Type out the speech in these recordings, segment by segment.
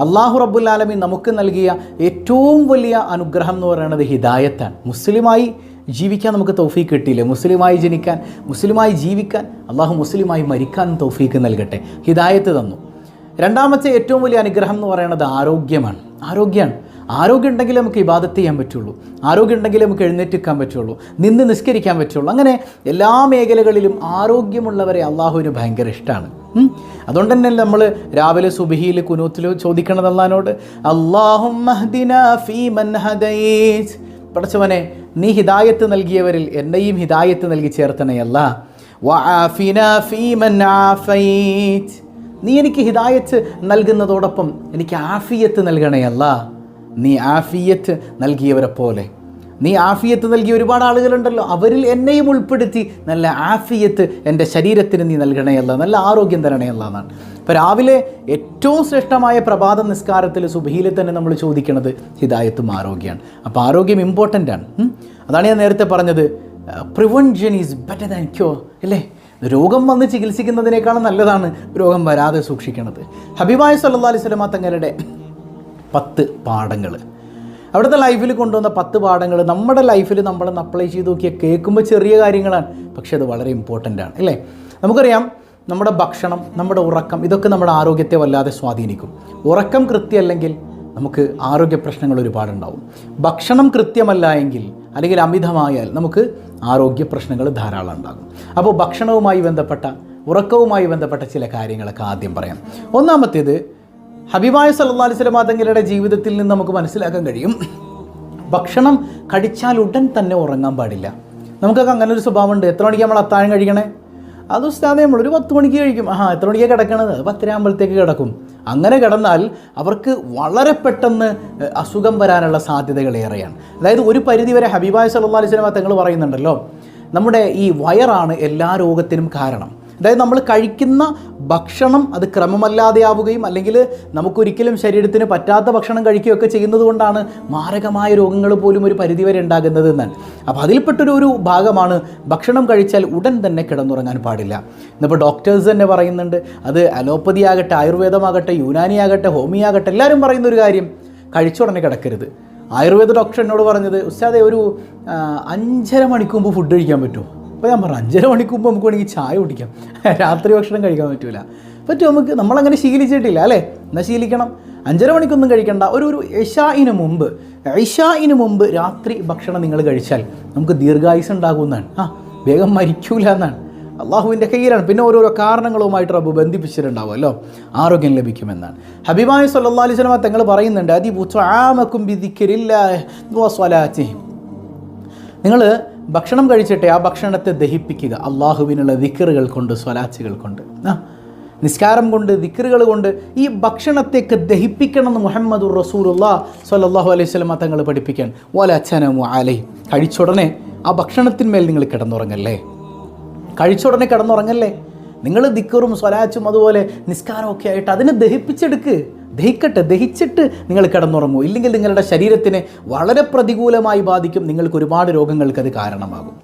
അള്ളാഹു റബ്ബുല്ലാലമി നമുക്ക് നൽകിയ ഏറ്റവും വലിയ അനുഗ്രഹം എന്ന് പറയുന്നത് ഹിദായത്താണ്. മുസ്ലിമായി ജീവിക്കാൻ നമുക്ക് തൗഫീക്ക് കിട്ടിയില്ലേ? മുസ്ലിമായി ജനിക്കാൻ മുസ്ലിമായി ജീവിക്കാൻ അള്ളാഹു മുസ്ലിമായി മരിക്കാൻ തൗഫീക്ക് നൽകട്ടെ. ഹിദായത്ത് തന്നു. രണ്ടാമത്തെ ഏറ്റവും വലിയ അനുഗ്രഹം എന്ന് പറയുന്നത് ആരോഗ്യമാണ്. ആരോഗ്യമാണ്. ആരോഗ്യം ഉണ്ടെങ്കിൽ നമുക്ക് ഇബാദത്ത് ചെയ്യാൻ പറ്റുള്ളൂ. ആരോഗ്യം ഉണ്ടെങ്കിൽ നമുക്ക് എഴുന്നേറ്റിക്കാൻ പറ്റുള്ളൂ. നിന്ന് നിസ്കരിക്കാൻ പറ്റുള്ളൂ. അങ്ങനെ എല്ലാ മേഖലകളിലും ആരോഗ്യമുള്ളവരെ അള്ളാഹുവിന് ഭയങ്കര ഇഷ്ടമാണ്. അതുകൊണ്ട് തന്നെ നമ്മൾ രാവിലെ സുബഹിയിൽ കുനൂത്തിൽ ചോദിക്കണത് അള്ളഹാനോട്? അള്ളാഹും നീ ഹിദായത്ത് നൽകിയവരിൽ എന്നെയും ഹിദായത്ത് നൽകി ചേർത്തണയല്ല നീ എനിക്ക് ഹിദായത്ത് നൽകുന്നതോടൊപ്പം എനിക്ക് ആഫിയത്ത് നൽകണയല്ല നീ ആഫിയത്ത് നൽകിയവരെ പോലെ. നീ ആഫിയത്ത് നൽകിയ ഒരുപാട് ആളുകളുണ്ടല്ലോ. അവരിൽ എന്നെയും ഉൾപ്പെടുത്തി നല്ല ആഫിയത്ത് എന്റെ ശരീരത്തിന് നീ നൽകണയല്ല നല്ല ആരോഗ്യം തരണയല്ല എന്നാണ്. ഇപ്പോൾ രാവിലെ ഏറ്റവും ശ്രേഷ്ഠമായ പ്രഭാത നിസ്കാരത്തിൽ സുബഹിയിൽ തന്നെ നമ്മൾ ചോദിക്കുന്നത് ഹിദായത്തും ആരോഗ്യമാണ് അപ്പോൾ ആരോഗ്യം ഇമ്പോർട്ടന്റ് ആണ്. അതാണ് ഞാൻ നേരത്തെ പറഞ്ഞത്. Prevention is better than cure അല്ലേ? രോഗം വന്ന് ചികിത്സിക്കുന്നതിനേക്കാളും നല്ലതാണ് രോഗം വരാതെ സൂക്ഷിക്കുന്നത് ഹബീബായ സല്ലാ അലൈഹി തങ്ങളുടെ പത്ത് പാഠങ്ങൾ അവിടുത്തെ ലൈഫിൽ കൊണ്ടുവന്ന പത്ത് പാഠങ്ങൾ നമ്മുടെ ലൈഫിൽ നമ്മൾ അപ്ലൈ ചെയ്ത് നോക്കിയാൽ കേൾക്കുമ്പോൾ ചെറിയ കാര്യങ്ങളാണ്. പക്ഷേ അത് വളരെ ഇമ്പോർട്ടന്റ് ആണ് അല്ലേ? നമുക്കറിയാം നമ്മുടെ ഭക്ഷണം നമ്മുടെ ഉറക്കം ഇതൊക്കെ നമ്മുടെ ആരോഗ്യത്തെ വല്ലാതെ സ്വാധീനിക്കും. ഉറക്കം കൃത്യമല്ലെങ്കിൽ നമുക്ക് ആരോഗ്യ പ്രശ്നങ്ങൾ ഒരുപാടുണ്ടാവും. ഭക്ഷണം കൃത്യമല്ല എങ്കിൽ അല്ലെങ്കിൽ അമിതമായാൽ നമുക്ക് ആരോഗ്യ പ്രശ്നങ്ങൾ ധാരാളം ഉണ്ടാകും. അപ്പോൾ ഭക്ഷണവുമായി ബന്ധപ്പെട്ട ഉറക്കവുമായി ബന്ധപ്പെട്ട ചില കാര്യങ്ങളൊക്കെ ആദ്യം പറയാം. ഒന്നാമത്തേത് ഹബീബായ സല്ലാ അലൈഹി സ്വലമാ തങ്ങളുടെ ജീവിതത്തിൽ നിന്ന് നമുക്ക് മനസ്സിലാക്കാൻ കഴിയും. ഭക്ഷണം കടിച്ചാൽ ഉടൻ തന്നെ ഉറങ്ങാൻ പാടില്ല. നമുക്കൊക്കെ അങ്ങനെ ഒരു സ്വഭാവമുണ്ട്. എത്ര മണിക്ക് നമ്മൾ അത്താഴം കഴിക്കണേ? അത് ഉസ്താദെ നമ്മൾ ഒരു പത്ത് മണിക്ക് കഴിക്കും. ആ എത്ര മണിക്കാണ് കിടക്കണത്? അത് പത്തരയാകുമ്പോഴത്തേക്ക് കിടക്കും. അങ്ങനെ കിടന്നാൽ അവർക്ക് വളരെ പെട്ടെന്ന് അസുഖം വരാനുള്ള സാധ്യതകൾ ഏറെയാണ്. അതായത് ഒരു പരിധിവരെ ഹബീബായ സല്ലാ അലൈഹി സ്വലമ തങ്ങൾ പറയുന്നുണ്ടല്ലോ നമ്മുടെ ഈ വയറാണ് എല്ലാ രോഗത്തിനും കാരണം. അതായത് നമ്മൾ കഴിക്കുന്ന ഭക്ഷണം അത് ക്രമമല്ലാതെയാവുകയും അല്ലെങ്കിൽ നമുക്കൊരിക്കലും ശരീരത്തിന് പറ്റാത്ത ഭക്ഷണം കഴിക്കുകയൊക്കെ ചെയ്യുന്നത് കൊണ്ടാണ് മാരകമായ രോഗങ്ങൾ പോലും ഒരു പരിധിവരെ ഉണ്ടാകുന്നത് എന്നാണ് അപ്പോൾ അതിൽപ്പെട്ടൊരു ഒരു ഭാഗമാണ് ഭക്ഷണം കഴിച്ചാൽ ഉടൻ തന്നെ കിടന്നുറങ്ങാൻ പാടില്ല. ഇന്നിപ്പോൾ ഡോക്ടേഴ്സ് തന്നെ പറയുന്നുണ്ട് അത് അലോപ്പതി ആകട്ടെ ആയുർവേദമാകട്ടെ യുനാനി ആകട്ടെ ഹോമി ആകട്ടെ എല്ലാവരും പറയുന്ന ഒരു കാര്യം കഴിച്ചുടനെ കിടക്കരുത്. ആയുർവേദ ഡോക്ടർ എന്നോട് പറഞ്ഞത് ഉസ്താദെ ഒരു അഞ്ചര മണിക്ക് ഫുഡ് കഴിക്കാൻ പറ്റുമോ? അപ്പോൾ ഞാൻ പറഞ്ഞു അഞ്ചര മണിക്ക് മുമ്പ് നമുക്ക് വേണമെങ്കിൽ ചായ കുടിക്കാം. രാത്രി ഭക്ഷണം കഴിക്കാൻ പറ്റില്ല പറ്റും നമുക്ക് നമ്മളങ്ങനെ ശീലിച്ചിട്ടില്ല അല്ലേ? എന്നാൽ ശീലിക്കണം. അഞ്ചര മണിക്കൊന്നും കഴിക്കണ്ട. ഒരു ഒരു ഇഷായിന് മുമ്പ് ഇഷായിന് മുമ്പ് രാത്രി ഭക്ഷണം നിങ്ങൾ കഴിച്ചാൽ നമുക്ക് ദീർഘായുസ് ഉണ്ടാകുമെന്നാണ്. ആ വേഗം മരിക്കൂല എന്നാണ്. അള്ളാഹുവിന്റെ കയ്യിലാണ്. പിന്നെ ഓരോരോ കാരണങ്ങളുമായിട്ട് റബ്ബ് ബന്ധിപ്പിച്ചിട്ടുണ്ടാവുമല്ലോ. ആരോഗ്യം ലഭിക്കുമെന്നാണ്. ഹബിബായ് സല്ലാ അലൈഹി സ്വലമ തങ്ങൾ പറയുന്നുണ്ട് വിധിക്കരില്ല നിങ്ങൾ ഭക്ഷണം കഴിച്ചിട്ട് ആ ഭക്ഷണത്തെ ദഹിപ്പിക്കുക. അള്ളാഹുവിനുള്ള ദിക്കറുകൾ കൊണ്ട് സ്വലാച്ചുകൾ കൊണ്ട്. നിസ്കാരം കൊണ്ട് ദിക്കറുകൾ കൊണ്ട് ഈ ഭക്ഷണത്തേക്ക് ദഹിപ്പിക്കണമെന്ന് മുഹമ്മദ് റസൂലുള്ള സ്വല്ലല്ലാഹു അലൈഹി സ്വലമ തങ്ങൾ പഠിപ്പിക്കാൻ. ഓല അച്ഛനമു ആലൈ കഴിച്ചുടനെ ആ ഭക്ഷണത്തിന്മേൽ നിങ്ങൾ കിടന്നുറങ്ങല്ലേ? കഴിച്ചുടനെ കിടന്നുറങ്ങല്ലേ? നിങ്ങൾ ദിക്കറും സ്വലാച്ചും അതുപോലെ നിസ്കാരമൊക്കെ ആയിട്ട് അതിനെ ദഹിപ്പിച്ചെടുക്ക്. ദഹിക്കട്ടെ ദഹിച്ചിട്ട് നിങ്ങൾ കിടന്നുറങ്ങൂ. ഇല്ലെങ്കിൽ നിങ്ങളുടെ ശരീരത്തിന് വളരെ പ്രതികൂലമായി ബാധിക്കും. നിങ്ങൾക്ക് ഒരുപാട് രോഗങ്ങൾക്ക് അത് കാരണമാകും.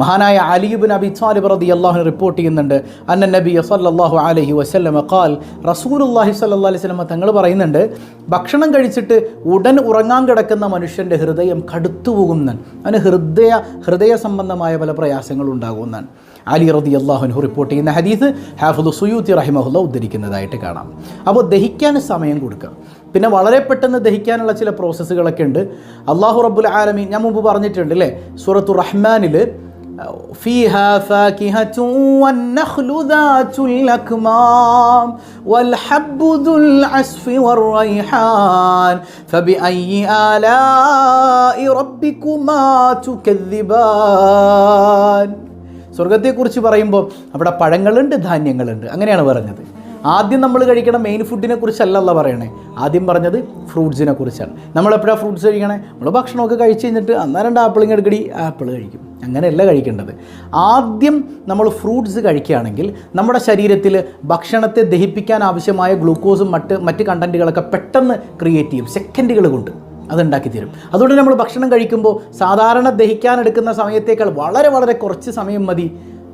മഹാനായ അലിയുബിൻ അബി സാലിബ് റതി അള്ളാഹു റിപ്പോർട്ട് ചെയ്യുന്നുണ്ട്. അന്ന നബി സല്ലല്ലാഹു അലൈഹി വസല്ലമ ഖാൽ റസൂലുള്ളാഹി സല്ലാ അലൈഹി വസല്ലമ തങ്ങൾ പറയുന്നുണ്ട് ഭക്ഷണം കഴിച്ചിട്ട് ഉടൻ ഉറങ്ങാൻ കിടക്കുന്ന മനുഷ്യന്റെ ഹൃദയം കടുത്തു പോകുന്നതാണ് അവന് ഹൃദയ ഹൃദയ സംബന്ധമായ പല പ്രയാസങ്ങളും ഉണ്ടാകുന്നതാണ് അലി റതി അള്ളാഹുനു റിപ്പോർട്ട് ചെയ്യുന്ന ഹദീസ് ഹാഫുദ് സുയൂത്തി റഹിമഹുല്ല ഉദ്ധരിക്കുന്നതായിട്ട് കാണാം അപ്പോൾ ദഹിക്കാൻ സമയം കൊടുക്കുക പിന്നെ വളരെ പെട്ടെന്ന് ദഹിക്കാനുള്ള ചില പ്രോസസ്സുകളൊക്കെ ഉണ്ട് അള്ളാഹു റബ്ബുൽ ആലമീൻ ഞാൻ മുമ്പ് പറഞ്ഞിട്ടുണ്ട് അല്ലേ സൂറത്തു റഹ്മാനിൽ فيها فاكهة والنخل ذات الأكمام والحب ذو العصف والريحان فبأي آلاء ربكما تكذبان സ്വർഗത്തെക്കുറിച്ച് പറയുമ്പോൾ അവിടെ പഴങ്ങളുണ്ട് ധാന്യങ്ങളുണ്ട്. അങ്ങനെയാണ് പറഞ്ഞത്. ആദ്യം നമ്മൾ കഴിക്കണ മെയിൻ ഫുഡിനെ കുറിച്ചല്ല പറയണേ. ആദ്യം പറഞ്ഞത് ഫ്രൂട്ട്സിനെ കുറിച്ചാണ്. നമ്മൾ എപ്പോഴാണ് ഫ്രൂട്ട്സ് കഴിക്കണേ? നമ്മൾ ഭക്ഷണമൊക്കെ കഴിച്ച് കഴിഞ്ഞിട്ട് അന്നാ രണ്ട് എടുക്കടി ആപ്പിൾ കഴിക്കും. അങ്ങനെയല്ല കഴിക്കേണ്ടത്. ആദ്യം നമ്മൾ ഫ്രൂട്ട്സ് കഴിക്കുകയാണെങ്കിൽ നമ്മുടെ ശരീരത്തിൽ ഭക്ഷണത്തെ ദഹിപ്പിക്കാൻ ആവശ്യമായ ഗ്ലൂക്കോസും മറ്റ് മറ്റ് കണ്ടന്റുകളൊക്കെ പെട്ടെന്ന് ക്രിയേറ്റ് ചെയ്യും. സെക്കൻഡുകൾ കൊണ്ട്. അതുണ്ടാക്കി തരും. അതുകൊണ്ട് നമ്മൾ ഭക്ഷണം കഴിക്കുമ്പോൾ സാധാരണ ദഹിക്കാൻ എടുക്കുന്ന സമയത്തേക്കാൾ വളരെ വളരെ കുറച്ച് സമയം മതി.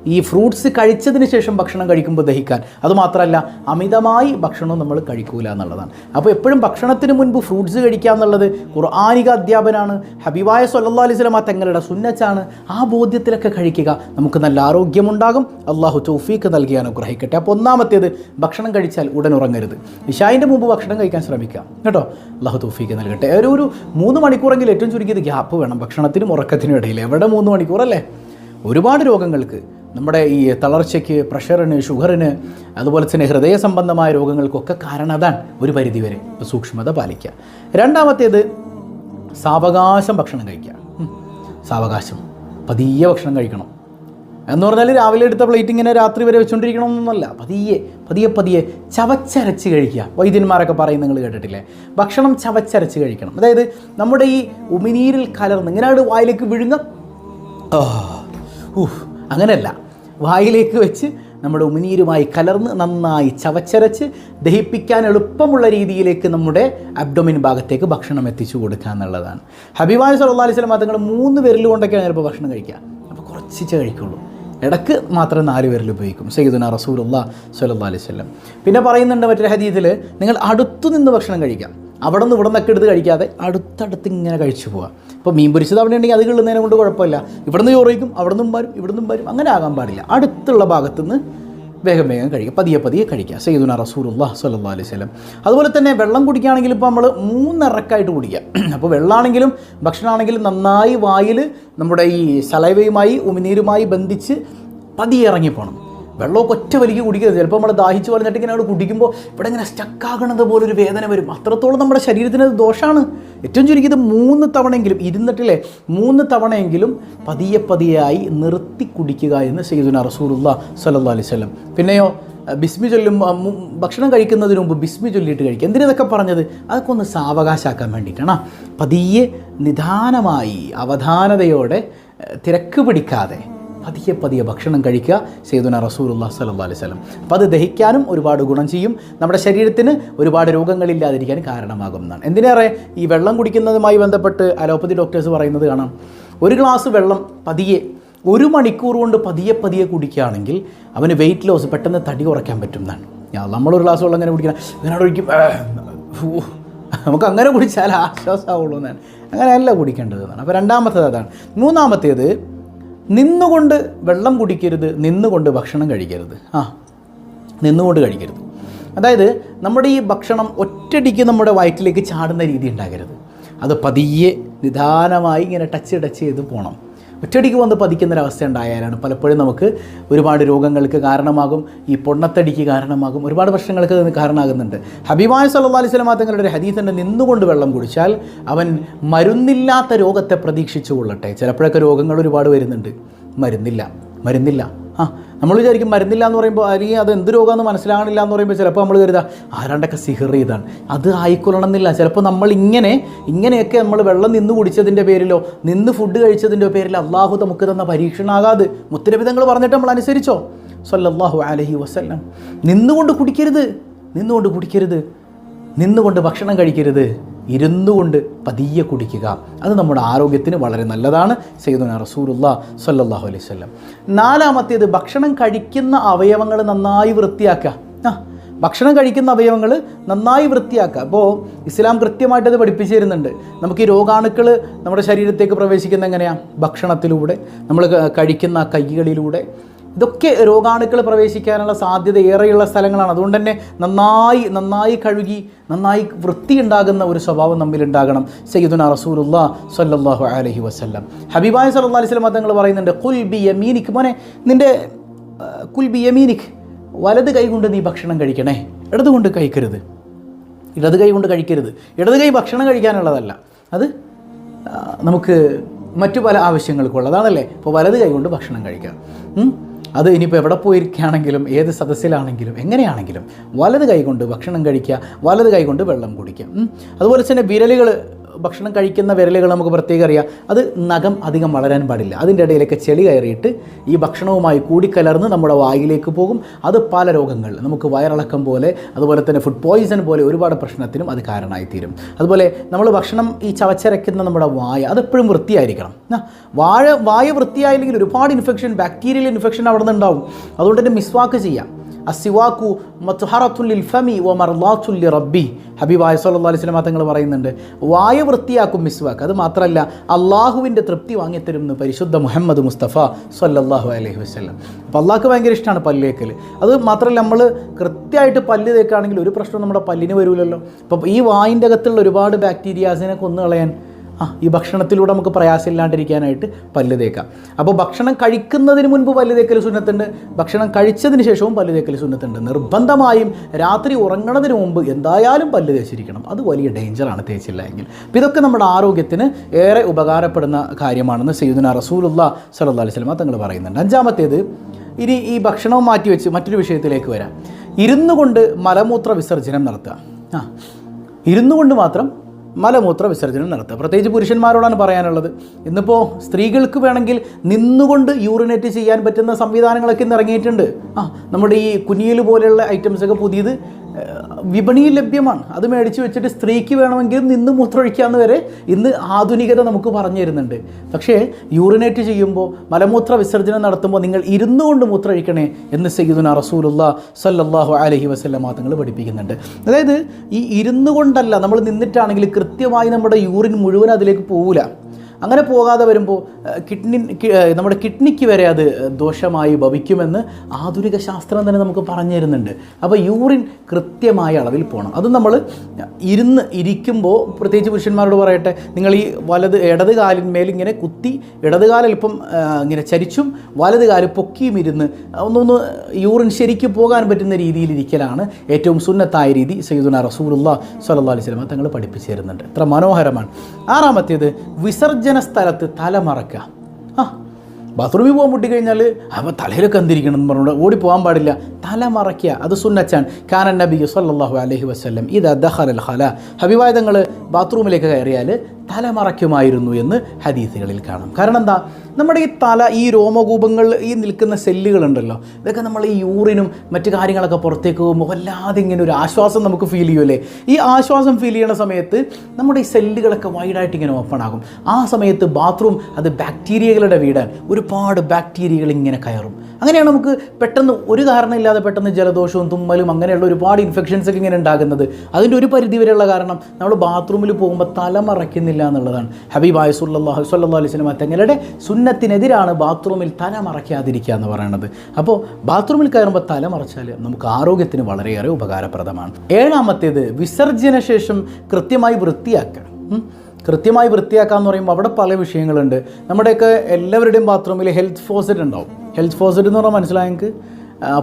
ഈ ഫ്രൂട്ട്സ് കഴിച്ചതിന് ശേഷം ഭക്ഷണം കഴിക്കുമ്പോൾ ദഹിക്കാൻ. അതുമാത്രമല്ല അമിതമായി ഭക്ഷണം നമ്മൾ കഴിക്കൂല എന്നുള്ളതാണ്. അപ്പോൾ എപ്പോഴും ഭക്ഷണത്തിന് മുൻപ് ഫ്രൂട്ട്സ് കഴിക്കുക എന്നുള്ളത് ഖുർആാനിക അധ്യാപനാണ്. ഹബീബായ സല്ലാ അലൈഹി സ്വലമ തങ്ങളുടെ സുന്നച്ചാണ്. ആ ബോധ്യത്തിലൊക്കെ കഴിക്കുക. നമുക്ക് നല്ല ആരോഗ്യമുണ്ടാകും. അള്ളാഹു തൗഫീക്ക് നൽകി അനുഗ്രഹിക്കട്ടെ. അപ്പോൾ ഒന്നാമത്തേത് ഭക്ഷണം കഴിച്ചാൽ ഉടൻ ഉറങ്ങരുത്. ഇഷായിന്റെ മുമ്പ് ഭക്ഷണം കഴിക്കാൻ ശ്രമിക്കുക. കേട്ടോ? അള്ളാഹു തൗഫീക്ക് നൽകട്ടെ. ഒരു ഒരു മൂന്ന് മണിക്കൂറെങ്കിലും ഏറ്റവും ചുരുക്കിയത് ഗ്യാപ്പ് വേണം. ഭക്ഷണത്തിനും ഉറക്കത്തിനും ഇടയിൽ. എവിടെ മൂന്ന് മണിക്കൂറല്ലേ? ഒരുപാട് രോഗങ്ങൾക്ക് നമ്മുടെ ഈ തളർച്ചയ്ക്ക് പ്രഷറിന് ഷുഗറിന് അതുപോലെ തന്നെ ഹൃദയ സംബന്ധമായ രോഗങ്ങൾക്കൊക്കെ കാരണം അതാണ് ഒരു പരിധിവരെ ഇപ്പോൾ സൂക്ഷ്മത പാലിക്കുക. രണ്ടാമത്തേത് സാവകാശം ഭക്ഷണം കഴിക്കുക. സാവകാശം. പതിയെ ഭക്ഷണം കഴിക്കണം. എന്ന് പറഞ്ഞാൽ രാവിലെ എടുത്ത പ്ലേറ്റ് ഇങ്ങനെ രാത്രി വരെ വെച്ചുകൊണ്ടിരിക്കണം എന്നല്ല പതിയെ പതിയെ പതിയെ ചവച്ചരച്ച് കഴിക്കുക. വൈദ്യന്മാരൊക്കെ പറയും നിങ്ങൾ കേട്ടിട്ടില്ലേ? ഭക്ഷണം ചവച്ചരച്ച് കഴിക്കണം. അതായത് നമ്മുടെ ഈ ഉമിനീരിൽ കലർന്ന് ഇങ്ങനെ വായിലേക്ക് വിഴുങ്ങ. അങ്ങനെയല്ല. വായിലേക്ക് വെച്ച് നമ്മുടെ ഉമിനീരുമായി കലർന്ന് നന്നായി ചവച്ചരച്ച് ദഹിപ്പിക്കാൻ എളുപ്പമുള്ള രീതിയിലേക്ക് നമ്മുടെ അബ്ഡോമിൻ ഭാഗത്തേക്ക് ഭക്ഷണം എത്തിച്ചു കൊടുക്കുക എന്നുള്ളതാണ്. ഹബീബായ് സല്ലാ അലൈഹി സ്വലം തങ്ങൾ മൂന്ന് പേരിൽ കൊണ്ടൊക്കെയാണ് ചിലപ്പോൾ ഭക്ഷണം കഴിക്കുക. അപ്പോൾ കുറച്ചിച്ചേ കഴിക്കുള്ളൂ. ഇടയ്ക്ക് മാത്രം നാല് പേരിൽ ഉപയോഗിക്കും. സയ്യിദുന റസൂലുള്ള സല്ലാ അലൈഹി സ്വലം പിന്നെ പറയുന്നുണ്ട് മറ്റൊരു ഹദീത്തിൽ നിങ്ങൾ അടുത്തു നിന്ന് ഭക്ഷണം കഴിക്കാം അവിടെ നിന്ന് ഇവിടെ നിന്നൊക്കെ എടുത്ത് കഴിക്കാതെ അടുത്തടുത്ത് ഇങ്ങനെ കഴിച്ചു പോവുക ഇപ്പോൾ മീൻ പൊരിച്ചത് അവിടെ ഉണ്ടെങ്കിൽ അത് കിള്ളുന്നതിനെ കൊണ്ട് കുഴപ്പമില്ല. ഇവിടെ നിന്ന് ചോറയ്ക്കും അവിടെ നിന്നും വരും ഇവിടെ നിന്നും വരും. അങ്ങനെ ആകാൻ പാടില്ല. അടുത്തുള്ള ഭാഗത്തു നിന്ന് വേഗം വേഗം കഴിക്കുക പതിയെ പതിയെ കഴിക്കുക സയ്യിദുന റസൂലുള്ള സല്ലാ അലൈഹി സ്വലം അതുപോലെ തന്നെ വെള്ളം കുടിക്കുകയാണെങ്കിൽ ഇപ്പോൾ നമ്മൾ മൂന്നിറക്കായിട്ട് കുടിക്കുക അപ്പോൾ വെള്ളമാണെങ്കിലും ഭക്ഷണമാണെങ്കിലും നന്നായി വായിൽ നമ്മുടെ ഈ സലൈവയുമായി ഉമിനീരുമായി ബന്ധിച്ച് പതിയെ ഇറങ്ങിപ്പോണം. വെള്ളമൊക്കെ ഒറ്റ വലിക്ക് കുടിക്കരുത്. ചിലപ്പോൾ നമ്മൾ ദാഹിച്ച് പറഞ്ഞിട്ട് ഇങ്ങനെ അവിടെ കുടിക്കുമ്പോൾ ഇവിടെ ഇങ്ങനെ സ്റ്റക്കാകണത് പോലൊരു വേദന വരും. അത്രത്തോളം നമ്മുടെ ശരീരത്തിന് അത് ദോഷമാണ് ഏറ്റവും ചുരുക്കിയത് മൂന്ന് തവണയെങ്കിലും ഇരുന്നിട്ടില്ലേ? മൂന്ന് തവണയെങ്കിലും പതിയെ പതിയായി നിർത്തി കുടിക്കുക എന്ന് സയ്യിദുന റസൂറുല്ല അലൈഹി വസല്ലം. പിന്നെയോ ബിസ്മി ചൊല്ലും ഭക്ഷണം കഴിക്കുന്നതിന് മുമ്പ് ബിസ്മി ചൊല്ലിയിട്ട് കഴിക്കുക. എന്തിനൊക്കെ പറഞ്ഞത്? അതൊക്കെ ഒന്ന് സാവകാശാക്കാൻ വേണ്ടിയിട്ടാണ്. പതിയെ നിദാനമായി അവധാനതയോടെ തിരക്ക് പിടിക്കാതെ പതിയെ പതിയെ ഭക്ഷണം കഴിക്കുക സേതുന റസൂലുല്ലാ സല്ലാ അലൈഹി സ്വലം അപ്പോൾ അത് ദഹിക്കാനും ഒരുപാട് ഗുണം ചെയ്യും. നമ്മുടെ ശരീരത്തിന് ഒരുപാട് രോഗങ്ങളില്ലാതിരിക്കാൻ കാരണമാകും എന്നാണ്. എന്തിനേറെ? ഈ വെള്ളം കുടിക്കുന്നതുമായി ബന്ധപ്പെട്ട് അലോപ്പതി ഡോക്ടേഴ്സ് പറയുന്നത് കാണാം. ഒരു ഗ്ലാസ് വെള്ളം പതിയെ ഒരു മണിക്കൂർ കൊണ്ട് പതിയെ പതിയെ കുടിക്കുകയാണെങ്കിൽ അവന് വെയിറ്റ് ലോസ് പെട്ടെന്ന് തടി കുറയ്ക്കാൻ പറ്റും എന്നാണ്. ഞാൻ നമ്മളൊരു ഗ്ലാസ് വെള്ളം ഇങ്ങനെ കുടിക്കണം. ഇങ്ങനെ കുടിക്കും നമുക്ക് അങ്ങനെ കുടിച്ചാൽ ആശ്വാസമാവുള്ളൂ എന്നാണ്. അങ്ങനെയല്ല കുടിക്കേണ്ടത് എന്നാണ്. അപ്പോൾ രണ്ടാമത്തേത് അതാണ്. മൂന്നാമത്തേത് നിന്നുകൊണ്ട് വെള്ളം കുടിക്കരുത് നിന്നുകൊണ്ട് ഭക്ഷണം കഴിക്കരുത്. ആ നിന്നുകൊണ്ട് കഴിക്കരുത്. അതായത് നമ്മുടെ ഈ ഭക്ഷണം ഒറ്റടിക്ക് നമ്മുടെ വയറ്റിലേക്ക് ചാടുന്ന രീതി ഉണ്ടാകരുത്. അത് പതിയെ നിദാനമായി ഇങ്ങനെ ടച്ച് ടച്ച് ചെയ്ത് പോകണം ഒറ്റയടിക്ക് വന്ന് പതിക്കുന്നൊരവസ്ഥ ഉണ്ടായാലാണ് പലപ്പോഴും നമുക്ക് ഒരുപാട് രോഗങ്ങൾക്ക് കാരണമാകും ഈ പൊണ്ണത്തടിക്ക് കാരണമാകും ഒരുപാട് പ്രശ്നങ്ങൾക്ക് കാരണമാകുന്നുണ്ട്. ഹബീബായ സല്ലാ അലൈഹി സ്വലമാ തങ്ങളുടെ ഒരു ഹദീസിന്റെ നിന്നുകൊണ്ട് വെള്ളം കുടിച്ചാൽ അവൻ മരുന്നില്ലാത്ത രോഗത്തെ പ്രതീക്ഷിച്ചു കൊള്ളട്ടെ. ചിലപ്പോഴൊക്കെ രോഗങ്ങൾ ഒരുപാട് വരുന്നുണ്ട്. മരുന്നില്ല മരുന്നില്ല. ആ നമ്മൾ വിചാരിക്കും മരുന്നില്ല എന്ന് പറയുമ്പോൾ അല്ലെങ്കിൽ അത് എന്ത് രോഗമെന്ന് മനസ്സിലാകണില്ല എന്ന് പറയുമ്പോൾ ചിലപ്പോൾ നമ്മൾ കരുതുക ആരാണ്ടൊക്കെ സിഹർ ചെയ്താണ്. അത് ആയിക്കൊള്ളണം എന്നില്ല ചിലപ്പോൾ നമ്മൾ ഇങ്ങനെ ഇങ്ങനെയൊക്കെ നമ്മൾ വെള്ളം നിന്ന് കുടിച്ചതിന്റെ പേരിലോ നിന്ന് ഫുഡ് കഴിച്ചതിന്റെ പേരിലോ അള്ളാഹു നമുക്ക് തന്ന പരീക്ഷണാകാതെ. മുത്തരവിധങ്ങൾ പറഞ്ഞിട്ട് നമ്മൾ അനുസരിച്ചോ? സല്ലല്ലാഹു അലഹി വസ്ല്ലാം. നിന്നുകൊണ്ട് കുടിക്കരുത്. നിന്നുകൊണ്ട് കുടിക്കരുത്. നിന്നുകൊണ്ട് ഭക്ഷണം കഴിക്കരുത്. ഇരുന്നു കൊണ്ട് പതിയെ കുടിക്കുക. അത് നമ്മുടെ ആരോഗ്യത്തിന് വളരെ നല്ലതാണ് സയ്യിദുന റസൂലുള്ള സല്ലാഹു അലൈഹി വസല്ലം. നാലാമത്തേത് ഭക്ഷണം കഴിക്കുന്ന അവയവങ്ങൾ നന്നായി വൃത്തിയാക്കുക. ആ ഭക്ഷണം കഴിക്കുന്ന അവയവങ്ങൾ നന്നായി വൃത്തിയാക്കുക. അപ്പോൾ ഇസ്ലാം കൃത്യമായിട്ട് അത് പഠിപ്പിച്ചു തരുന്നുണ്ട്. നമുക്ക് ഈ രോഗാണുക്കൾ നമ്മുടെ ശരീരത്തേക്ക് പ്രവേശിക്കുന്ന എങ്ങനെയാണ് ഭക്ഷണത്തിലൂടെ നമ്മൾ കഴിക്കുന്ന കൈകളിലൂടെ ഇതൊക്കെ രോഗാണുക്കൾ പ്രവേശിക്കാനുള്ള സാധ്യത ഏറെയുള്ള സ്ഥലങ്ങളാണ്. അതുകൊണ്ട് തന്നെ നന്നായി നന്നായി കഴുകി നന്നായി വൃത്തിയുണ്ടാകുന്ന ഒരു സ്വഭാവം നമ്മിൽ ഉണ്ടാകണം. സയ്യിദുന റസൂലുള്ള സല്ലല്ലാഹു അലൈഹി വസല്ലം. ഹബീബായ സല്ലല്ലാഹു അലൈഹി വസല്ലം തങ്ങൾ പറയുന്നുണ്ട് കുൽ ബി യമീനിക് മോനെ നിന്റെ കുൽ ബി യമീനിക് വലത് കൈ കൊണ്ട് നീ ഭക്ഷണം കഴിക്കണേ. ഇടതുകൊണ്ട് കഴിക്കരുത്. ഇടത് കൈ കൊണ്ട് കഴിക്കരുത്. ഇടത് കൈ ഭക്ഷണം കഴിക്കാനുള്ളതല്ല. അത് നമുക്ക് മറ്റു പല ആവശ്യങ്ങൾക്കുള്ളതാണല്ലേ? അപ്പോൾ വലത് കൈ കൊണ്ട് ഭക്ഷണം കഴിക്കാം? അത് ഇനിയിപ്പോൾ എവിടെ പോയിരിക്കുകയാണെങ്കിലും ഏത് സദസ്സിലാണെങ്കിലും എങ്ങനെയാണെങ്കിലും വലത് കൈ കൊണ്ട് ഭക്ഷണം കഴിക്കുക വലത് കൈ കൊണ്ട് വെള്ളം കുടിക്കുക. അതുപോലെ തന്നെ വിരലുകൾ ഭക്ഷണം കഴിക്കുന്ന വിരലുകൾ നമുക്ക് പ്രത്യേകം അറിയാം. അത് നഖം അധികം വളരാൻ പാടില്ല. അതിന്റെ ഇടയിലൊക്കെ ചെളി കയറിയിട്ട് ഈ ഭക്ഷണവുമായി കൂടിക്കലർന്ന് നമ്മുടെ വായിലേക്ക് പോകും. അത് പല രോഗങ്ങൾ നമുക്ക് വയറിളക്കം പോലെ അതുപോലെ തന്നെ ഫുഡ് പോയിസൺ പോലെ ഒരുപാട് പ്രശ്നത്തിനും അത് കാരണമായി തീരും അതുപോലെ നമ്മൾ ഭക്ഷണം ഈ ചവച്ചരയ്ക്കുന്ന നമ്മുടെ വായ അതെപ്പോഴും വൃത്തിയായിരിക്കണം. വാഴ വായ വൃത്തിയായില്ലെങ്കിൽ ഒരുപാട് ഇൻഫെക്ഷൻ ബാക്ടീരിയൽ ഇൻഫെക്ഷൻ അവിടെ നിന്ന് ഉണ്ടാവും അതുകൊണ്ട് തന്നെ മിസ്വാക്ക് ചെയ്യാം. അസിവാക്കു മത്തുഹറത്തുല്ലിൽ ഫമി വ മർലാത്തുല്ലി റബ്ബി ഹബീബായ സല്ലല്ലാഹു അലൈഹി വസല്ലം തങ്ങൾ പറയുന്നുണ്ട് വായ വൃത്തിയാക്കും മിസ്വാക്ക്. അത് മാത്രമല്ല അള്ളാഹുവിന്റെ തൃപ്തി വാങ്ങിത്തരും എന്ന് പരിശുദ്ധ മുഹമ്മദ് മുസ്തഫ സല്ലല്ലാഹു അലൈഹി വസ്ലം അപ്പോൾ അള്ളാഹ്ക്ക് ഭയങ്കര ഇഷ്ടമാണ് പല്ലേക്കൽ അത് മാത്രമല്ല നമ്മൾ കൃത്യമായിട്ട് പല്ല് തേക്കുകയാണെങ്കിൽ ഒരു പ്രശ്നം നമ്മുടെ പല്ലിന് വരില്ലല്ലോ അപ്പോൾ ഈ വായിന്റെ അകത്തുള്ള ഒരുപാട് ബാക്ടീരിയാസിനെ കൊന്നു കളയാൻ ആ ഈ ഭക്ഷണത്തിലൂടെ നമുക്ക് പ്രയാസമില്ലാണ്ടിരിക്കാനായിട്ട് പല്ല് തേക്കാം അപ്പോൾ ഭക്ഷണം കഴിക്കുന്നതിന് മുൻപ് പല്ല് തേക്കൽ സുന്നത്തുണ്ട്. ഭക്ഷണം കഴിച്ചതിന് ശേഷവും പല്ല് തേക്കൽ സുന്നത്തുണ്ട്. നിർബന്ധമായും രാത്രി ഉറങ്ങണതിന് മുമ്പ് എന്തായാലും പല്ല് തേച്ചിരിക്കണം. അത് വലിയ ഡേഞ്ചറാണ് തേച്ചില്ല എങ്കിൽ. അപ്പോൾ ഇതൊക്കെ നമ്മുടെ ആരോഗ്യത്തിന് ഏറെ ഉപകാരപ്പെടുന്ന കാര്യമാണെന്ന് സയ്യിദുന റസൂലുള്ള അലൈഹി വസല്ലം തങ്ങൾ പറയുന്നുണ്ട്. അഞ്ചാമത്തേത് ഇനി ഈ ഭക്ഷണവും മാറ്റി വെച്ച് മറ്റൊരു വിഷയത്തിലേക്ക് വരാം. ഇരുന്നു കൊണ്ട് മലമൂത്ര വിസർജനം നടത്തുക. ആ ഇരുന്നു കൊണ്ട് മാത്രം മലമൂത്ര വിസർജനം നടത്തുക. പ്രത്യേകിച്ച് പുരുഷന്മാരോടാണ് പറയാനുള്ളത്. ഇന്നിപ്പോൾ സ്ത്രീകൾക്ക് വേണമെങ്കിൽ നിന്നുകൊണ്ട് യൂറിനേറ്റ് ചെയ്യാൻ പറ്റുന്ന സംവിധാനങ്ങളൊക്കെ ഇന്ന് ഇറങ്ങിയിട്ടുണ്ട്. ആ നമ്മുടെ ഈ കുനിയൽ പോലെയുള്ള ഐറ്റംസൊക്കെ പുതിയത് വിപണിയിൽ ലഭ്യമാണ്. അത് മേടിച്ച് വെച്ചിട്ട് സ്ത്രീക്ക് വേണമെങ്കിൽ നിന്ന് മൂത്രമൊഴിക്കാമെന്ന് വരെ ഇന്ന് ആധുനികത നമുക്ക് പറഞ്ഞു തരുന്നുണ്ട്. പക്ഷേ യൂറിനേറ്റ് ചെയ്യുമ്പോൾ മലമൂത്ര വിസർജനം നടത്തുമ്പോൾ നിങ്ങൾ ഇരുന്നു കൊണ്ട് മൂത്രമൊഴിക്കണേ എന്ന് സയ്യിദുന റസൂലുള്ള സല്ലല്ലാഹു അലൈഹി വസല്ലം തങ്ങൾ പഠിപ്പിക്കുന്നുണ്ട്. അതായത് ഈ ഇരുന്നു കൊണ്ടല്ല നമ്മൾ നിന്നിട്ടാണെങ്കിൽ കൃത്യമായി നമ്മുടെ യൂറിൻ മുഴുവൻ അതിലേക്ക് പോവില്ല. അങ്ങനെ പോകാതെ വരുമ്പോൾ കിഡ്നി നമ്മുടെ കിഡ്നിക്ക് വരെ അത് ദോഷമായി ഭവിക്കുമെന്ന് ആധുനിക ശാസ്ത്രം തന്നെ നമുക്ക് പറഞ്ഞു തരുന്നുണ്ട്. അപ്പോൾ യൂറിൻ കൃത്യമായ അളവിൽ പോകണം. അത് നമ്മൾ ഇരുന്ന് ഇരിക്കുമ്പോൾ പ്രത്യേകിച്ച് പുരുഷന്മാരോട് പറയട്ടെ നിങ്ങൾ ഈ വലത് ഇടത് കാലിന്മേൽ ഇങ്ങനെ കുത്തി ഇടത് കാലിപ്പം ഇങ്ങനെ ചരിച്ചും വലത് കാൽ പൊക്കിയും ഇരുന്ന് ഒന്നൊന്ന് യൂറിൻ ശരിക്ക് പോകാൻ പറ്റുന്ന രീതിയിൽ ഇരിക്കലാണ് ഏറ്റവും സുന്നത്തായ രീതി സയ്യിദുന റസൂലുള്ള സല്ലല്ലാഹു അലൈഹി വസല്ലം തങ്ങൾ പഠിപ്പിച്ചു തരുന്നുണ്ട്. എത്ര മനോഹരമാണ്. ആറാമത്തേത് വിസർജന സ്ഥലത്ത് തല മറക്കുക. ആ ബാത്റൂമിൽ പോകാൻ മുട്ടിക്കഴിഞ്ഞാൽ അപ്പം തലയിലൊക്കെ എന്തിരിക്കണം എന്ന് പറഞ്ഞുകൊണ്ട് ഓടി പോകാൻ പാടില്ല. തല മറയ്ക്കുക അത് സുന്നച്ചാൻ കാനൻ നബി സല്ലാഹു അലഹി വസല്ലം ഇത് ദഹൽ ഖല. ഹബിവായുധങ്ങൾ ബാത്റൂമിലേക്ക് കയറിയാൽ തല മറയ്ക്കുമായിരുന്നു എന്ന് ഹദീസുകളിൽ കാണാം. കാരണം എന്താ? നമ്മുടെ ഈ തല ഈ രോമകൂപങ്ങൾ ഈ നിൽക്കുന്ന സെല്ലുകളുണ്ടല്ലോ ഇതൊക്കെ നമ്മൾ ഈ യൂറിനും മറ്റു കാര്യങ്ങളൊക്കെ പുറത്തേക്ക് പോകുമ്പോൾ വല്ലാതെ ഇങ്ങനെ ഒരു ആശ്വാസം നമുക്ക് ഫീൽ ചെയ്യുമല്ലേ ഈ ആശ്വാസം ഫീൽ ചെയ്യുന്ന സമയത്ത് നമ്മുടെ ഈ സെല്ലുകളൊക്കെ വൈഡായിട്ട് ഇങ്ങനെ ഓപ്പൺ ആകും. ആ സമയത്ത് ബാത്റൂം അത് ബാക്ടീരിയകളുടെ വീടാൻ ഒരുപാട് ബാക്ടീരിയകൾ ഇങ്ങനെ കയറും. അങ്ങനെയാണ് നമുക്ക് പെട്ടെന്ന് ഒരു കാരണമില്ലാതെ പെട്ടെന്ന് ജലദോഷവും തുമ്മലും അങ്ങനെയുള്ള ഒരുപാട് ഇൻഫെക്ഷൻസ് ഒക്കെ ഇങ്ങനെ ഉണ്ടാകുന്നത്. അതിന്റെ ഒരു പരിധി വരെയുള്ള കാരണം നമ്മൾ ബാത്റൂമിൽ പോകുമ്പോൾ തല മറയ്ക്കുന്നില്ല എന്നുള്ളതാണ്. ഹബീബായ സുല്ലാ സല്ലാ അലൈഹി തങ്ങളുടെ തങ്ങളുടെ സുന്നത്തിനെതിരാണ് ബാത്റൂമിൽ തല മറയ്ക്കാതിരിക്കുക എന്ന് പറയുന്നത് അപ്പോൾ ബാത്റൂമിൽ കയറുമ്പോൾ തല മറച്ചാൽ നമുക്ക് ആരോഗ്യത്തിന് വളരെയേറെ ഉപകാരപ്രദമാണ്. ഏഴാമത്തേത് വിസർജന ശേഷം കൃത്യമായി വൃത്തിയാക്കുക കൃത്യമായി വൃത്തിയാക്കുക എന്ന് പറയുമ്പോൾ അവിടെ പല വിഷയങ്ങളുണ്ട്. നമ്മുടെയൊക്കെ എല്ലാവരുടെയും ബാത്റൂമിൽ ഹെൽത്ത് ഫോസറ്റ് ഉണ്ടാവും. ഹെൽത്ത് ഫോസറ്റ് എന്ന് പറഞ്ഞാൽ മനസ്സിലായ നിങ്ങൾക്ക്? ആ,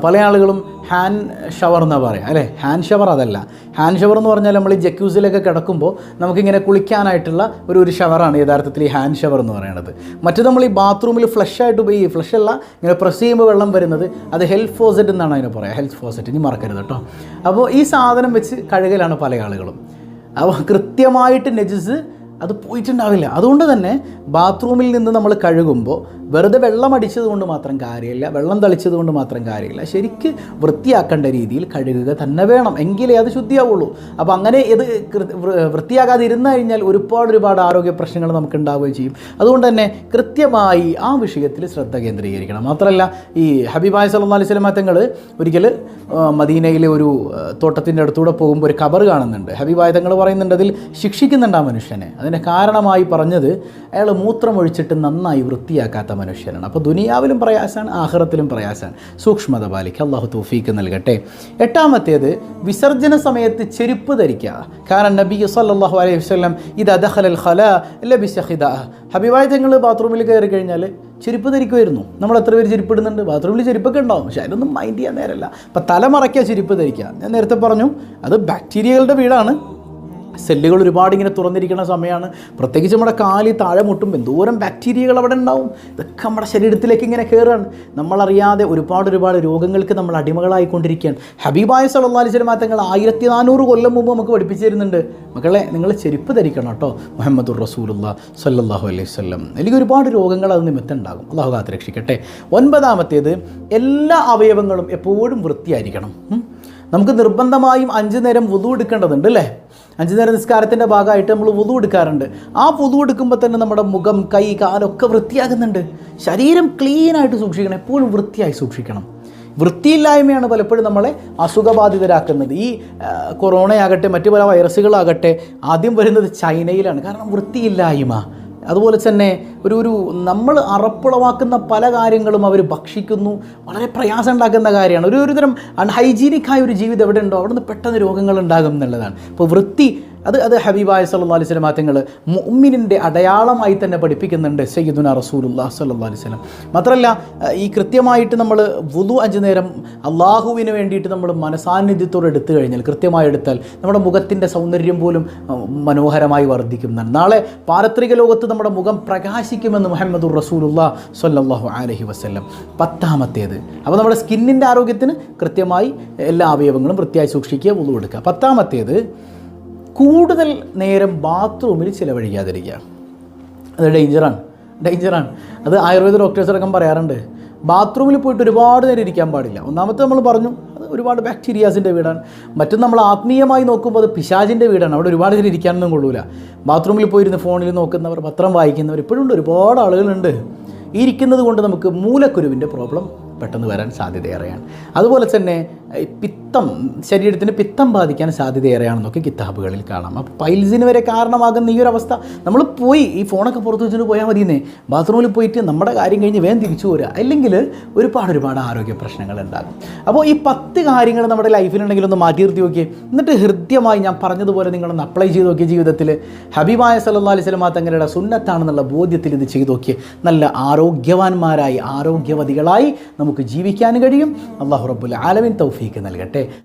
പല ആളുകളും ഹാൻഡ് ഷവർ എന്നാണ് പറയുക അല്ലേ? ഹാൻഡ് ഷവർ അതല്ല. ഹാൻഡ് ഷവർ എന്ന് പറഞ്ഞാൽ നമ്മൾ ഈ ജക്യൂസിലൊക്കെ കിടക്കുമ്പോൾ നമുക്കിങ്ങനെ കുളിക്കാനായിട്ടുള്ള ഒരു ഒരു ഷവറാണ് യഥാർത്ഥത്തിൽ ഈ ഹാൻഡ് ഷവർ എന്ന് പറയുന്നത് മറ്റു നമ്മൾ ഈ ബാത്റൂമിൽ ഫ്ലഷ് ആയിട്ട് പോയി ഫ്ലഷ് അല്ല ഇങ്ങനെ പ്രസ് ചെയ്യുമ്പോൾ വെള്ളം വരുന്നത് അത് ഹെൽത്ത് ഫോസറ്റ് എന്നാണ് അതിനെ പറയുക ഹെൽത്ത് ഫോസറ്റ് ഇനി മറക്കരുത് കേട്ടോ. അപ്പോൾ ഈ സാധനം വെച്ച് കഴുകലാണ് പല ആളുകളും. അപ്പോൾ കൃത്യമായിട്ട് നെജസ് അത് പോയിട്ടുണ്ടാവില്ല. അതുകൊണ്ട് തന്നെ ബാത്റൂമിൽ നിന്ന് നമ്മൾ കഴുകുമ്പോൾ വെറുതെ വെള്ളം അടിച്ചത് കൊണ്ട് മാത്രം കാര്യമില്ല വെള്ളം തളിച്ചത് കൊണ്ട് മാത്രം കാര്യമില്ല. ശരിക്ക് വൃത്തിയാക്കേണ്ട രീതിയിൽ കഴുകുക തന്നെ വേണം. എങ്കിലേ അത് ശുദ്ധിയാവുള്ളൂ. അപ്പോൾ അങ്ങനെ ഇത് വൃത്തിയാകാതെ ഇരുന്നു കഴിഞ്ഞാൽ ഒരുപാട് ഒരുപാട് ആരോഗ്യ പ്രശ്നങ്ങൾ നമുക്ക് ഉണ്ടാവുകയും ചെയ്യും. അതുകൊണ്ട് തന്നെ കൃത്യമായി ആ വിഷയത്തിൽ ശ്രദ്ധ കേന്ദ്രീകരിക്കണം. മാത്രമല്ല ഈ ഹബീബായ സല്ലല്ലാഹു അലൈഹി വസല്ലം തങ്ങൾ ഒരിക്കൽ മദീനയിലെ ഒരു തോട്ടത്തിന്റെ അടുത്തൂടെ പോകുമ്പോൾ ഒരു കബർ കാണുന്നുണ്ട്. ഹബീബായ തങ്ങൾ പറയുന്നുണ്ട് അതിൽ ശിക്ഷിക്കുന്നുണ്ട് ആ മനുഷ്യനെ. അതിന് കാരണമായി പറഞ്ഞത് അയാൾ മൂത്രമൊഴിച്ചിട്ട് നന്നായി വൃത്തിയാക്കാത്ത മനുഷ്യനാണ്. അപ്പോൾ ദുനിയാവിലും പ്രയാസമാണ് ആഹ്റത്തിലും പ്രയാസമാണ്. സൂക്ഷ്മത പാലിക്കുക അള്ളാഹു തൂഫീക്ക് നൽകട്ടെ. എട്ടാമത്തേത് വിസർജന സമയത്ത് ചെരുപ്പ് ധരിക്കുക കാരണം നബി സല്ലല്ലാഹു അലൈഹി വസ്ലം ഇത് അദഹലൽ ഖല ലബിസ ഖിദ. ഹബീബായ തങ്ങൾ ബാത്റൂമിൽ കയറി കഴിഞ്ഞാൽ ചെരുപ്പ് ധരിക്കുമായിരുന്നു. നമ്മൾ എത്ര പേര് ചെരുപ്പ് ഇടുന്നുണ്ട്? ബാത്റൂമിൽ ചെരുപ്പൊക്കെ ഉണ്ടാവും. പക്ഷേ അതിനൊന്നും മൈൻഡ് ചെയ്യാൻ നേരമല്ല അപ്പം തലമറയ്ക്കുക ചെരുപ്പ് ധരിക്കുക. ഞാൻ നേരത്തെ പറഞ്ഞു അത് ബാക്ടീരിയകളുടെ വീടാണ്. സെല്ലുകൾ ഒരുപാട് ഇങ്ങനെ തുറന്നിരിക്കുന്ന സമയമാണ്. പ്രത്യേകിച്ച് നമ്മുടെ കാലി താഴെ മുട്ടുമ്പോൾ എന്തോരം ബാക്ടീരിയകൾ അവിടെ ഉണ്ടാവും. ഇതൊക്കെ നമ്മുടെ ശരീരത്തിലേക്ക് ഇങ്ങനെ കയറുകയാണ് നമ്മളറിയാതെ ഒരുപാട് ഒരുപാട് രോഗങ്ങൾക്ക് നമ്മൾ അടിമകളായിക്കൊണ്ടിരിക്കുകയാണ്. ഹബീബായ സല്ലാ അലിസ്ലം തങ്ങൾ ആയിരത്തി നാനൂറ് കൊല്ലം മുമ്പ് നമുക്ക് പഠിപ്പിച്ചു തരുന്നുണ്ട്. മക്കളെ നിങ്ങൾ ചെരുപ്പ് ധരിക്കണം കേട്ടോ. മുഹമ്മദുർ റസൂലുള്ള സല്ലാഹു അലൈഹി വസല്ലം. എനിക്ക് ഒരുപാട് രോഗങ്ങൾ അത് നിമിത്തം ഉണ്ടാകും അള്ളാഹു കാത്ത് രക്ഷിക്കട്ടെ. ഒൻപതാമത്തേത് എല്ലാ അവയവങ്ങളും എപ്പോഴും വൃത്തിയായിരിക്കണം. നമുക്ക് നിർബന്ധമായും അഞ്ച് നേരം വുതു എടുക്കേണ്ടതുണ്ട് അല്ലേ? അഞ്ച് നേരം നിസ്കാരത്തിന്റെ ഭാഗമായിട്ട് നമ്മൾ വുതു എടുക്കാറുണ്ട്. ആ വുതു എടുക്കുമ്പോൾ തന്നെ നമ്മുടെ മുഖം കൈ കാലൊക്കെ വൃത്തിയാകുന്നുണ്ട്. ശരീരം ക്ലീനായിട്ട് സൂക്ഷിക്കണം എപ്പോഴും വൃത്തിയായി സൂക്ഷിക്കണം. വൃത്തിയില്ലായ്മയാണ് പലപ്പോഴും നമ്മളെ അസുഖബാധിതരാക്കുന്നത്. ഈ കൊറോണയാകട്ടെ മറ്റു പല വൈറസുകളാകട്ടെ ആദ്യം വരുന്നത് ചൈനയിലാണ്. കാരണം വൃത്തിയില്ലായ്മ. അതുപോലെ തന്നെ ഒരു ഒരു നമ്മൾ അറപ്പുളവാക്കുന്ന പല കാര്യങ്ങളും അവർ ഭക്ഷിക്കുന്നു. വളരെ പ്രയാസം ഉണ്ടാക്കുന്ന കാര്യമാണ്. ഒരു ഒരുതരം തരം അൺഹൈജീനിക് ആയ ഒരു ജീവിതം എവിടെ ഉണ്ടോ അവിടെ നിന്ന് പെട്ടെന്ന് രോഗങ്ങൾ ഉണ്ടാകും എന്നുള്ളതാണ്. ഇപ്പോൾ വൃത്തി അത് അത് ഹബീബായ സല്ലാ അലൈഹി സ്വലം മാറ്റങ്ങൾ മുഅ്മിനിന്റെ അടയാളമായി തന്നെ പഠിപ്പിക്കുന്നുണ്ട് സയ്യിദുന റസൂലുല്ലാ സല്ലാ അലൈഹി സ്വലം മാത്രമല്ല ഈ കൃത്യമായിട്ട് നമ്മൾ വുതു അഞ്ച് നേരം അള്ളാഹുവിന് വേണ്ടിയിട്ട് നമ്മൾ മനസാന്നിധ്യത്തോടെ എടുത്തു കഴിഞ്ഞാൽ കൃത്യമായി എടുത്താൽ നമ്മുടെ മുഖത്തിന്റെ സൗന്ദര്യം പോലും മനോഹരമായി വർദ്ധിക്കുന്നതാണ്. നാളെ പാരത്രിക ലോകത്ത് നമ്മുടെ മുഖം പ്രകാശിക്കുമെന്ന് മുഹമ്മദ് റസൂലുല്ലാ സല്ലാഹു അലഹി വസ്ല്ലം. പത്താമത്തേത് അപ്പോൾ നമ്മുടെ സ്കിന്നിന്റെ ആരോഗ്യത്തിന് കൃത്യമായി എല്ലാ അവയവങ്ങളും വൃത്തിയായി സൂക്ഷിക്കുക വുതു എടുക്കുക. പത്താമത്തേത് കൂടുതൽ നേരം ബാത്റൂമിൽ ചിലവഴിക്കാതിരിക്കുക. അത് ഡേഞ്ചറാണ് ഡേഞ്ചറാണ് അത് ആയുർവേദ ഡോക്ടേഴ്സ് അടക്കം പറയാറുണ്ട് ബാത്റൂമിൽ പോയിട്ട് ഒരുപാട് നേരം ഇരിക്കാൻ പാടില്ല. ഒന്നാമത്തെ നമ്മൾ പറഞ്ഞു അത് ഒരുപാട് ബാക്ടീരിയാസിന്റെ വീടാണ്. മറ്റും നമ്മൾ ആത്മീയമായി നോക്കുമ്പോൾ അത് പിശാചിന്റെ വീടാണ്. അവിടെ ഒരുപാട് നേരം ഇരിക്കാനൊന്നും കൊള്ളൂല. ബാത്റൂമിൽ പോയിരുന്ന് ഫോണിൽ നോക്കുന്നവർ പത്രം വായിക്കുന്നവർ ഇപ്പോഴും ഉണ്ട് ഒരുപാട് ആളുകളുണ്ട്. ഇരിക്കുന്നത് കൊണ്ട് നമുക്ക് മൂലക്കുരുവിന്റെ പ്രോബ്ലം പെട്ടെന്ന് വരാൻ സാധ്യതയേറെയാണ്. അതുപോലെ തന്നെ പിത്തം ശരീരത്തിന് പിത്തം ബാധിക്കാൻ സാധ്യതയേറെയാണെന്നൊക്കെ കിതാബുകളിൽ കാണാം. അപ്പോൾ പൈൽസിന് വരെ കാരണമാകുന്ന ഈ ഒരു അവസ്ഥ. നമ്മൾ പോയി ഈ ഫോണൊക്കെ പുറത്ത് വെച്ചിട്ട് പോയാൽ മതിയെന്നേ. ബാത്റൂമിൽ പോയിട്ട് നമ്മുടെ കാര്യം കഴിഞ്ഞ് വേഗം തിരിച്ചു പോരുക അല്ലെങ്കിൽ ഒരുപാട് ഒരുപാട് ആരോഗ്യ പ്രശ്നങ്ങൾ ഉണ്ടാകും. അപ്പോൾ ഈ പത്ത് കാര്യങ്ങൾ നമ്മുടെ ലൈഫിലുണ്ടെങ്കിൽ ഒന്ന് മാറ്റി നിർത്തി നോക്കിയേ. എന്നിട്ട് ഹൃദ്യമായി ഞാൻ പറഞ്ഞതുപോലെ നിങ്ങളൊന്ന് അപ്ലൈ ചെയ്ത് നോക്കിയ ജീവിതത്തിൽ. ഹബീബായ സല്ലാ അലൈഹി സ്വലമാ തങ്ങളുടെ സുന്നത്താണെന്നുള്ള ബോധ്യത്തിൽ ഇത് ചെയ്തു നോക്കിയേ. നല്ല ആരോഗ്യവാന്മാരായി ആരോഗ്യവതികളായി നമുക്ക് ജീവിക്കാൻ കഴിയും. അള്ളാഹു റബ്ബുൽ ആലമിൻ. തൗഫീക്ക് നൽകട്ടെ.